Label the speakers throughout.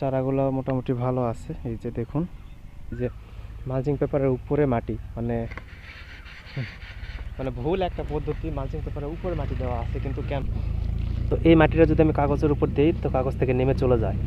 Speaker 1: চারাগুলো মোটামুটি ভালো আছে, এই যে দেখুন যে মালচিং পেপারের উপরে মাটি মানে মানে ভুল একটা পদ্ধতি, মালচিং পেপারের উপরে মাটি দেওয়া আছে কিন্তু কেন? তো এই মাটিটা যদি আমি কাগজের উপর দিই, তো কাগজ থেকে নেমে চলে যায়।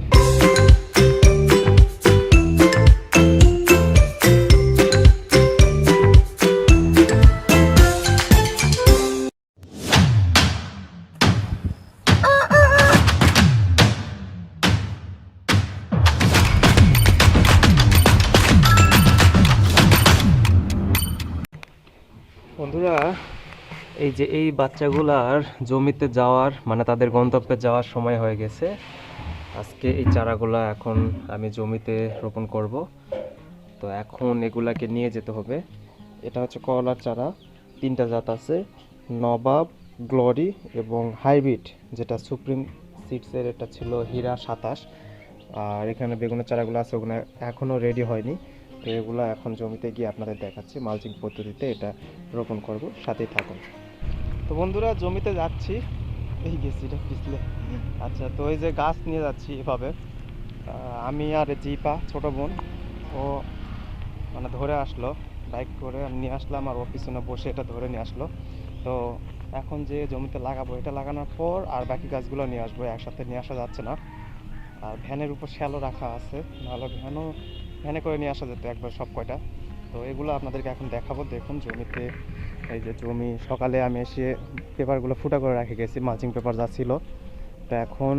Speaker 1: এই যে এই বাচ্চাগুলার জমিতে যাওয়ার মানে তাদের গন্তব্যে যাওয়ার সময় হয়ে গেছে। আজকে এই চারাগুলা এখন আমি জমিতে রোপণ করব। তো এখন এগুলাকে নিয়ে যেতে হবে। এটা হচ্ছে করলার চারা। তিনটা জাত আছে, নবাব, গ্লোরি এবং হাইব্রিড, যেটা সুপ্রিম সিডসের এটা ছিল হীরা সাতাশ। আর এখানে বেগুনের চারাগুলো আছে, ওগুলো এখনও রেডি হয়নি। তো এগুলো এখন জমিতে গিয়ে আপনাদের দেখাচ্ছি, মালচিং পদ্ধতিতে এটা রোপণ করব। সাথেই থাকুন। তো বন্ধুরা, জমিতে যাচ্ছি। এই গেছি এটা পিছলে আচ্ছা তো এই যে গাছ নিয়ে যাচ্ছি এভাবে। আমি আর জিপা, ছোট বোন, ও মানে ধরে আসলো। বাইক করে আমি নিয়ে আসলাম আর ও পিছনে বসে এটা ধরে নিয়ে আসলো। তো এখন যে জমিতে লাগাবো, এটা লাগানোর পর আর বাকি গাছগুলো নিয়ে আসব, একসাথে নিয়ে আসা যাচ্ছে না। আর ভ্যানের উপর শ্যালো রাখা আছে, নাহলে ভ্যানও, ভ্যানে করে নিয়ে আসা যেত একবার সব কয়টা তো এগুলো আপনাদেরকে এখন দেখাবো। দেখুন, জমিতে এই যে জমি সকালে আমি এসে পেপারগুলো ফুটা করে রেখে গেছি মালচিং পেপার যা ছিল। তো এখন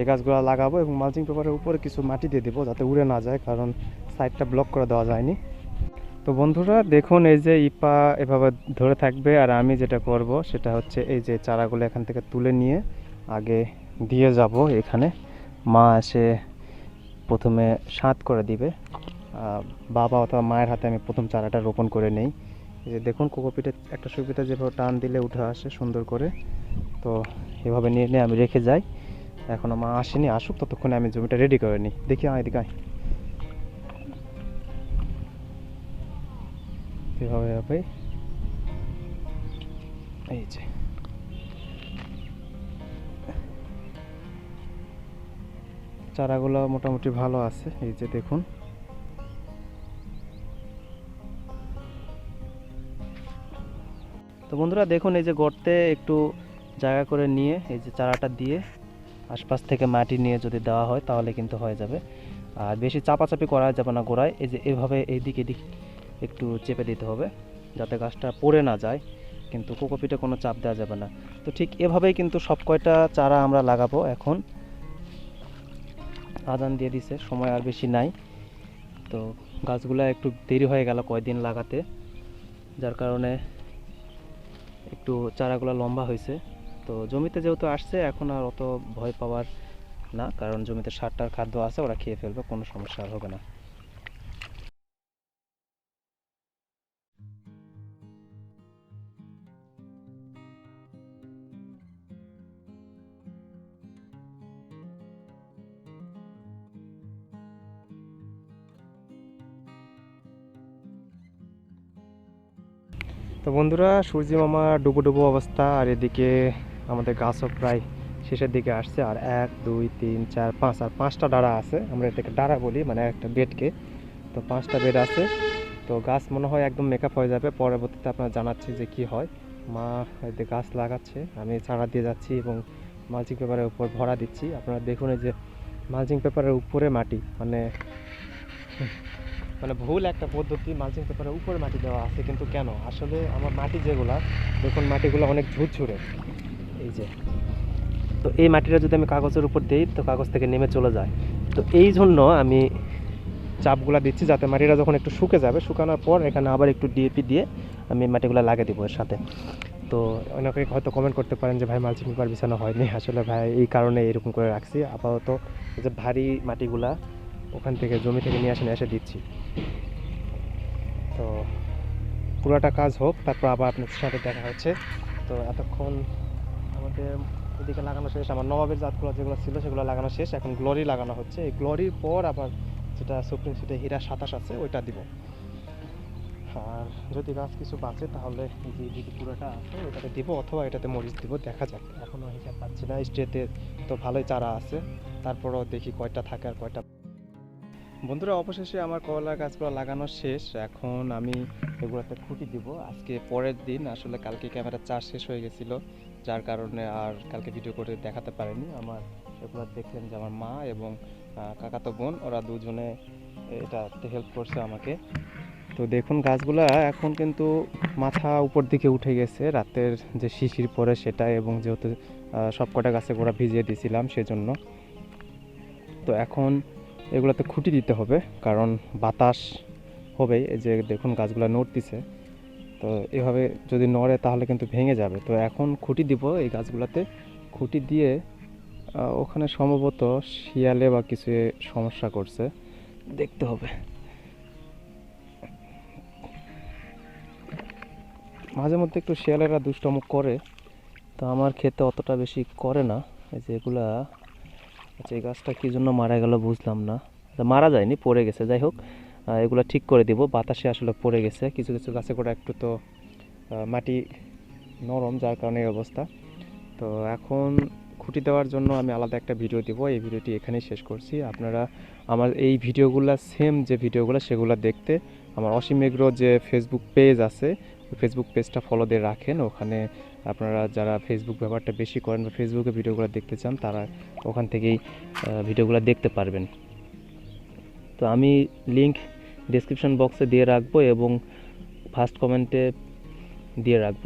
Speaker 1: এই গাছগুলো লাগাবো এবং মালচিং পেপারের উপরে কিছু মাটি দিয়ে দেবো যাতে উড়ে না যায়, কারণ সাইডটা ব্লক করে দেওয়া যায়নি। তো বন্ধুরা, দেখুন এই যে ইপা এভাবে ধরে থাকবে আর আমি যেটা করব সেটা হচ্ছে এই যে চারাগুলো এখান থেকে তুলে নিয়ে আগে দিয়ে যাব। এখানে মা এসে প্রথমে সাত করে দিবে। বাবা অথবা মায়ের হাতে আমি প্রথম চারাটা রোপণ করে নেই। এই যে দেখুন কোকোপিটে একটা সুবিধা, যেভাবে টান দিলে উঠে আসে সুন্দর করে। তো এভাবে নিয়ে নিয়ে আমি রেখে যাই। এখনও মা আসেনি, আসুক, ততক্ষণে আমি জমিটা রেডি করে নিই। দেখি, আয়, এদিকে এভাবে এভাবে। এই যে। চারাগুলো মোটামুটি ভালো আছে। এই যে দেখুন। তো বন্ধুরা দেখুন এই যে গর্তে একটু জায়গা করে নিয়ে, এই যে চারাটা দিয়ে আশপাশ থেকে মাটি নিয়ে যদি দেওয়া হয় তাহলে কিন্তু হয়ে যাবে। আর বেশি চাপাচাপি করা যাবে না গোড়ায়, এই যে এভাবে এইদিক এদিক একটু চেপে দিতে হবে যাতে গাছটা পড়ে না যায়, কিন্তু কোকোপিটে কোনো চাপ দেওয়া যাবে না। তো ঠিক এভাবেই কিন্তু সব কয়টা চারা আমরা লাগাবো এখন। আদান দিয়ে দিছে, সময় আর বেশি নাই। তো গাছগুলো একটু দেরি হয়ে গেল কয়দিন লাগাতে, যার কারণে একটু চারাগুলো লম্বা হয়েছে। তো জমিতে যেহেতু আসছে, এখন আর অত ভয় পাওয়ার না, কারণ জমিতে সারটার খাদ্য আছে, ওরা খেয়ে ফেলবে, কোনো সমস্যা হবে না। তো বন্ধুরা, সূর্য মামা ডুবো ডুবো অবস্থা, আর এদিকে আমাদের গাছও প্রায় শেষের দিকে আসছে, আর এক, দুই, তিন, চার, পাঁচ, আর পাঁচটা ডাড়া আছে। আমরা এটাকে ডাড়া বলি মানে একটা বেডকে। তো পাঁচটা বেড আছে। তো গাছ মনে হয় একদম মেকআপ হয়ে যাবে। পরবর্তীতে আপনার জানাচ্ছি যে কি হয়। মা এদিকে গাছ লাগাচ্ছে। আমি চারা দিয়ে যাচ্ছি এবং মালচিং পেপারের উপর ভরা দিচ্ছি। আপনারা দেখুন এই যে মালচিং পেপারের উপরে মাটি মানে মানে ভুল একটা পদ্ধতি মালচিং পেপারের উপরে মাটি দেওয়া আছে, কিন্তু কেন? আসলে আমার মাটি যেগুলা, দেখুন মাটিগুলো অনেক ঝুরঝুরে। এই যে। তো এই মাটিটা যদি আমি কাগজের উপর দিই, তো কাগজ থেকে নেমে চলে যায়। তো এই জন্য আমি চাপগুলা দিচ্ছি যাতে মাটিটা যখন একটু শুকে যাবে, শুকানোর পর এখানে আবার একটু ডিএপি দিয়ে আমি মাটিগুলো লাগিয়ে দিব এর সাথে। তো অনেকে হয়তো কমেন্ট করতে পারেন যে, ভাই, মালচিং পেপার বিছানো হয়নি। আসলে ভাই, এই কারণে এরকম করে রাখছি। আপাতত যে ভারী মাটিগুলা ওখান থেকে জমি থেকে নিয়ে আসে নিয়ে এসে দিচ্ছি। তো পুরোটা কাজ হোক, তারপর আবার আপনার সাথে দেখা হচ্ছে। তো এতক্ষণ আমাদের এদিকে লাগানো শেষ। আমার নবাবের জাতগুলো যেগুলো ছিল, সেগুলো লাগানো শেষ। এখন গ্লোরি লাগানো হচ্ছে। এই গ্লোরির পর আবার যেটা সুপ্রিম সিটে হীরা সাতাশ আছে, ওইটা দিব। আর যদি গাছ কিছু বাঁচে, তাহলে যে যদি পুরোটা আছে ওটাতে দিব, অথবা এটাতে মরিচ দিব, দেখা যাক। এখনও হিসাব পাচ্ছি না। স্টেতে তো ভালোই চারা আছে।
Speaker 2: তারপরও দেখি কয়টা থাকে আর কয়টা বন্ধুরা, অবশেষে আমার করলা গাছগুলো লাগানো শেষ। এখন আমি এগুলোতে খুঁটি দিব। আজকে পরের দিন, আসলে কালকে ক্যামেরা চার্জ শেষ হয়ে গেছিল, যার কারণে আর কালকে ভিডিও করে দেখাতে পারিনি। আমার এগুলো দেখলেন যে আমার মা এবং কাকাতো বোন, ওরা দুজনে এটাতে হেল্প করছে আমাকে। তো দেখুন গাছগুলা, এখন কিন্তু মাথা উপর দিকে উঠে গেছে। রাতের যে শিশির পড়ে সেটা এবং যেহেতু সবকটা গাছে গোড়া ভিজিয়ে দিয়েছিলাম সেজন্য। তো এখন এগুলোতে খুঁটি দিতে হবে, কারণ বাতাস হবেই। এই যে দেখুন গাছগুলো নড়তিছে। তো এভাবে যদি নড়ে তাহলে কিন্তু ভেঙে যাবে। তো এখন খুঁটি দিব এই গাছগুলোতে। খুঁটি দিয়ে ওখানে সম্ভবত শিয়ালে বা কিছু সমস্যা করছে। দেখতে হবে। মাঝে মধ্যে একটু শিয়ালেরা দুষ্টম করে, তো আমার খেতে অতটা বেশি করে না। এই যে এগুলা আচ্ছা এই গাছটা কী জন্য মারা গেল বুঝলাম না। আচ্ছা, মারা যায়নি পড়ে গেছে যাই হোক। এগুলো ঠিক করে দিব বাতাসে আসলে পড়ে গেছে। কিছু কিছু গাছে করে একটু তো মাটি নরম যার কারণে এই অবস্থা। তো এখন খুঁটি দেওয়ার জন্য আমি আলাদা একটা ভিডিও দিব এই ভিডিওটি এখানেই শেষ করছি। আপনারা আমার এই ভিডিওগুলো সেম যে ভিডিওগুলো সেগুলো দেখতে আমার অসীম এগ্রো যে ফেসবুক পেজ আছে ফেসবুক পেজটা ফলো দিয়ে রাখেন। ওখানে আপনারা যারা ফেসবুক ব্যবহারটা বেশি করেন বা ফেসবুকে ভিডিওগুলো দেখতে চান, তারা ওখান থেকেই ভিডিওগুলো দেখতে পারবেন। তো আমি লিংক ডেসক্রিপশন বক্সে দিয়ে রাখব এবং ফার্স্ট কমেন্টে দিয়ে রাখব।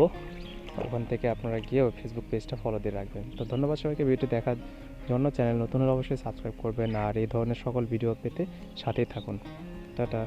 Speaker 2: ওখান থেকে আপনারা গিয়ে ফেসবুক পেজটা ফলো দিয়ে রাখবেন। তো ধন্যবাদ সবাইকে, ভিডিওটি দেখার জন্য। চ্যানেল নতুন হলে অবশ্যই সাবস্ক্রাইব করবেন। আর এই ধরনের সকল ভিডিও পেতে সাথেই থাকুন। টাটা।